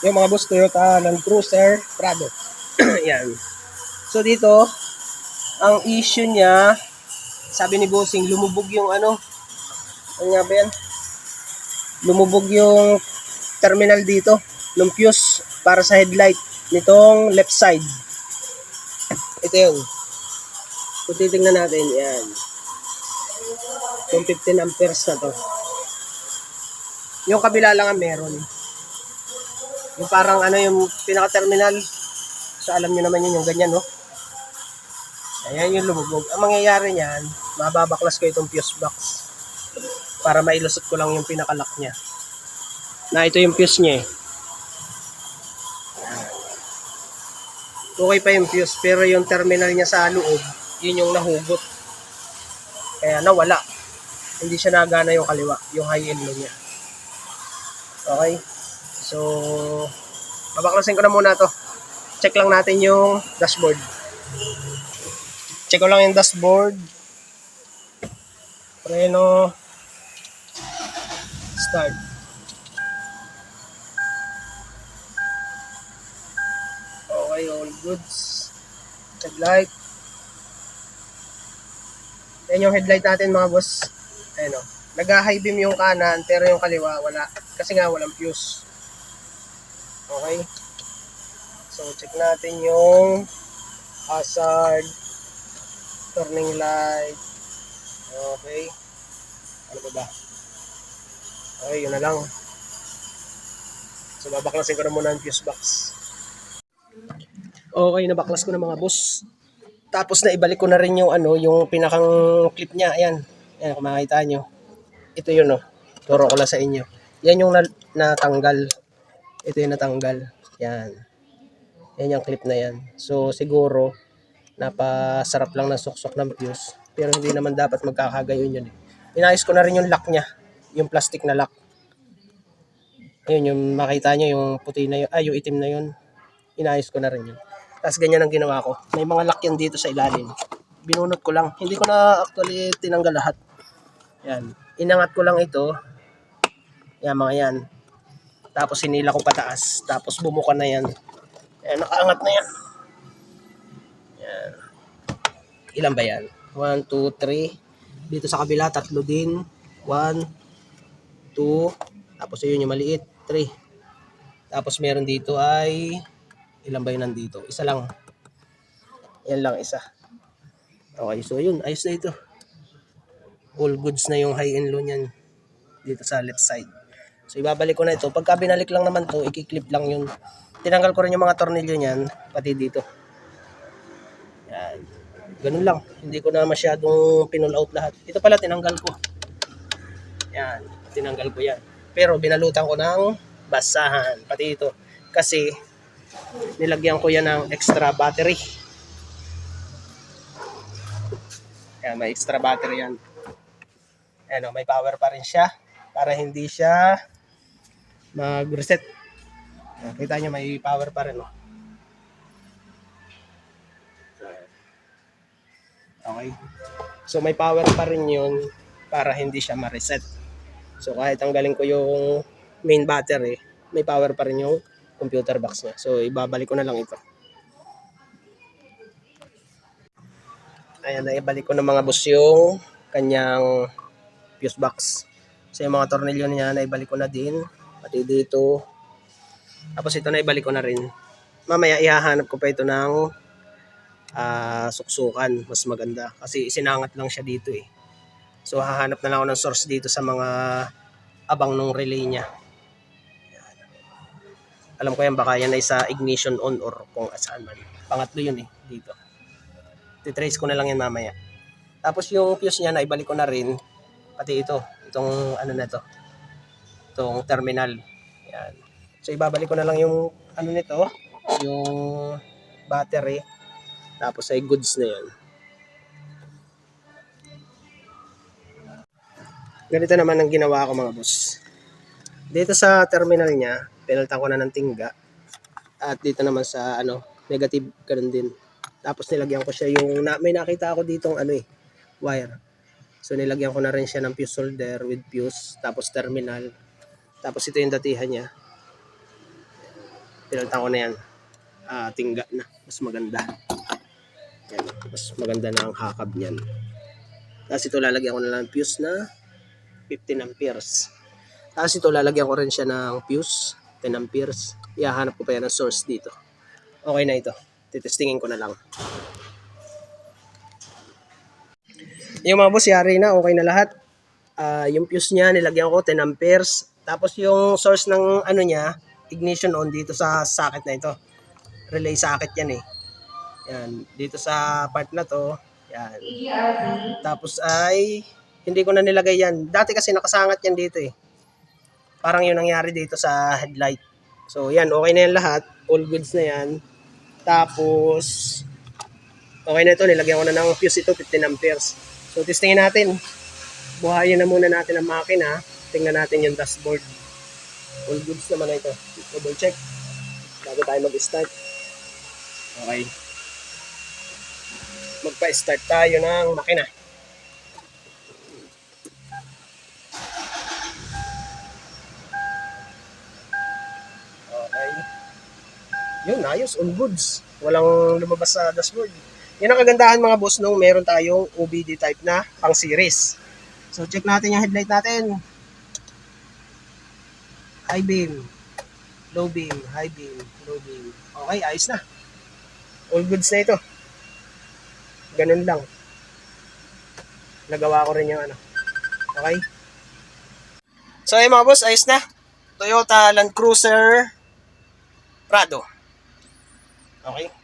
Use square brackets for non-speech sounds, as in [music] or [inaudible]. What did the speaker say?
Yung mga boss Toyota Land Cruiser Prado. [clears throat] Yan. So dito, ang issue niya, sabi ni Bossing, lumubog yung ano, ano nga ba yan? Lumubog yung terminal dito, ng fuse para sa headlight nitong left side. Ito yun. Kung titingnan natin, yan. Yung 15 amperes na to. Yung kabila lang ang meron. Yung parang ano yung pinaka-terminal. So alam nyo naman yun yung ganyan, no? Ayan yung lumubog. Ang mangyayari niyan, mababaklas ko itong fuse box. Para mailusot ko lang yung pinaka-lock niya. Na ito yung fuse niya eh. Okay pa yung fuse, pero yung terminal niya sa loob, yun yung nahugot. Kaya nawala. Hindi siya nagana yung kaliwa, yung high end niya. Okay? So, babaklasin ko na muna to. Check lang natin yung dashboard. Check ko lang yung dashboard. Preno. Start. Okay, all goods. Headlight. Yan yung headlight natin mga boss. Ayan o. Nag-high beam yung kanan, pero yung kaliwa wala. Kasi nga walang fuse. Okay. So, check natin yung hazard, turning light. Okay. Ano ba ba? Okay, yun na lang. So, babaklasin ko na muna ang fuse box. Okay, nabaklas ko na mga boss. Tapos na ibalik ko na rin yung ano, yung pinakang clip niya. Ayan. Ayan, kung makikita nyo. Ito yun, oh. Turo ko lang sa inyo. Yan yung na- natanggal. Ito yung natanggal. Yan. Yan yung clip na yan. So, siguro, napasarap lang ng suksok ng fuse. Pero hindi naman dapat magkakagayon yun. Eh. Inayos ko na rin yung lock niya. Yung plastic na lock. Ayun, yung makita nyo, yung puti na yun, ay, yung itim na yun. Inayos ko na rin yun. Tapos ganyan ang ginawa ko. May mga lock yan dito sa ilalim. Binunot ko lang. Hindi ko na actually tinanggal lahat. Yan. Inangat ko lang ito. Yan, mga yan. Tapos sinila ko pataas. Tapos bumuka na yan. Yan, nakaangat na yan. Yan. Ilan ba yan? 1, 2, 3. Dito sa kabila, tatlo din. 1, 2, tapos yun yung maliit, 3. Tapos meron dito ay, ilan ba yun nandito? Isa lang. Yan lang, isa. Okay, so yun, ayos na ito. All goods na yung high and low niyan dito sa left side. So ibabalik ko na ito. Pagka binalik lang naman to, ikiklip lang yun. Tinanggal ko rin yung mga tornilyo niyan, pati dito. Yan. Ganun lang. Hindi ko na masyadong pinull out lahat. Ito pala tinanggal ko. Yan. Tinanggal ko yan. Pero binalutan ko ng basahan. Pati ito. Kasi nilagyan ko yan ng extra battery. Yan, may extra battery yan. Ayan, oh, may power pa rin siya para hindi siya mag-reset. Ayan, Kita nyo, may power pa rin. Oh. Okay. So may power pa rin yun para hindi siya ma-reset. So kahit tanggalin ko yung main battery, may power pa rin yung computer box niya. So ibabalik ko na lang ito. Ayan, naibalik ko na mga boss yung kanyang fuse box. So yung mga tornilyo niya, naibalik ko na din. Pati dito. Tapos ito naibalik ko na rin. Mamaya ihahanap ko pa ito ng ah, suksukan. Mas maganda. Kasi isinangat lang siya dito eh. So hahanap na lang ako ng source dito sa mga abang ng relay niya. Alam ko yan baka yan ay sa ignition on or kung saan man. Pangatlo yun eh dito. Titrace ko na lang yan mamaya. Tapos yung fuse niya na ibalik ko na rin pati ito, itong ano na to. Itong terminal. Yan. So ibabalik ko na lang yung ano nito, yung battery. Tapos ay goods na yan. Ganito naman ang ginawa ko mga boss. Dito sa terminal niya, pinalitan ko na ng tingga. At dito naman sa ano, negative ganun din. Tapos nilagyan ko siya yung, na, may nakita ako ditong ano eh, wire. So nilagyan ko na rin siya ng fuse solder with fuse, tapos terminal. Tapos ito yung datihan niya. Pinalitan ko na yan. Ah, tingga na. Mas maganda. Yan. Mas maganda na ang hakab niyan. Tapos ito lalagyan ko na lang ng fuse na 15 amperes. Tapos ito lalagyan ko rin siya ng fuse 10 amperes. Ihahanap ko pa yan ng source dito. Okay na ito. Titestingin ko na lang. Yung mga boss, yari na. Okay na lahat. Ah, yung fuse niya, nilagyan ko 10 amperes. Tapos yung source ng ano niya, ignition on dito sa socket na ito. Relay socket yan eh. Yan. Dito sa part na to. Yan. Tapos ay, hindi ko na nilagay yan. Dati kasi nakasangat yan dito eh. Parang yung nangyari dito sa headlight. So yan, okay na yan lahat. All goods na yan. Tapos, okay na ito. Nilagyan ko na ng fuse ito, 15 amperes. So testingin natin. Buhayin na muna natin ang makina. Tingnan natin yung dashboard. All goods naman na ito. Double check. Bago tayo mag-start. Okay. Magpa-start tayo ng makina. Okay. Yun, ayos. All goods. Walang lumabas sa dashboard. Yan ang kagandahan mga boss nung meron tayong OBD type na pang series. So check natin yung headlight natin. High beam, low beam, high beam, low beam. Okay, ayos na. All goods na ito. Ganun lang. Nagawa ko rin yung ano. Okay? So ayun mga boss, ayos na. Toyota Land Cruiser Prado. Okay?